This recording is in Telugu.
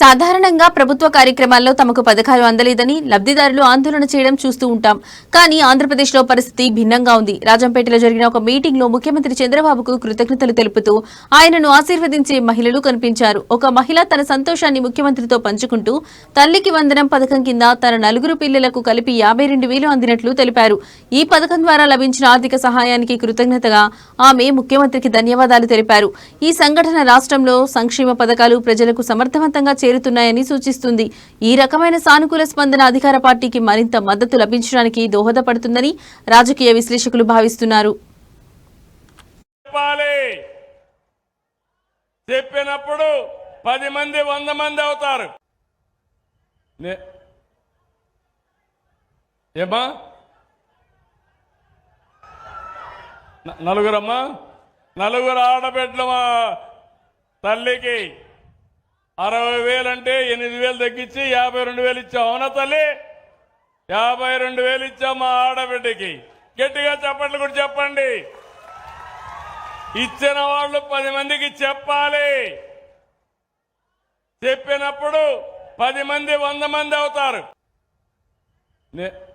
సాధారణంగా ప్రభుత్వ కార్యక్రమాల్లో తమకు పథకాలు అందలేదని లబ్ధిదారులు ఆందోళన చేయడం చూస్తూ ఉంటాం. కానీ ఆంధ్రప్రదేశ్లో పరిస్థితి భిన్నంగా ఉంది. రాజంపేటలో జరిగిన ఒక మీటింగ్లో ముఖ్యమంత్రి చంద్రబాబుకు కృతజ్ఞతలు తెలుపుతూ ఆయనను ఆశీర్వదించే మహిళలు కనిపించారు. ఒక మహిళ తన సంతోషాన్ని ముఖ్యమంత్రితో పంచుకుంటూ తల్లికి వందనం పథకం కింద తన నలుగురు పిల్లలకు కలిపి యాభై రెండు వేలు అందినట్లు తెలిపారు. ఈ పథకం ద్వారా లభించిన ఆర్థిక సహాయానికి కృతజ్ఞతగా ఆమె ముఖ్యమంత్రికి ధన్యవాదాలు తెలిపారు. ఈ సంఘటన రాష్ట్రంలో సంక్షేమ పథకాలు ప్రజలకు సమర్థవంతంగా చేరుతున్నాయని సూచిస్తుంది. ఈ రకమైన సానుకూల స్పందన అధికార పార్టీకి మరింత మద్దతు లభించడానికి దోహదపడుతుందని రాజకీయ విశ్లేషకులు భావిస్తున్నారు. చెప్పినప్పుడు పది మంది వంద మంది అవుతారు. ఏమా నలుగురమ్మా? నలుగురు ఆడబిడ్డమా తల్లికి. అరవై వేలు అంటే ఎనిమిది వేలు తగ్గించి యాభై రెండు వేలు ఇచ్చాం అవునా తల్లి? యాభై రెండు వేలు ఇచ్చాం మా ఆడబిడ్డకి. గట్టిగా చెప్పట్లు కూడా చెప్పండి. ఇచ్చిన వాళ్ళు పది మందికి చెప్పాలి. చెప్పినప్పుడు పది మంది వంద మంది అవుతారు. నే-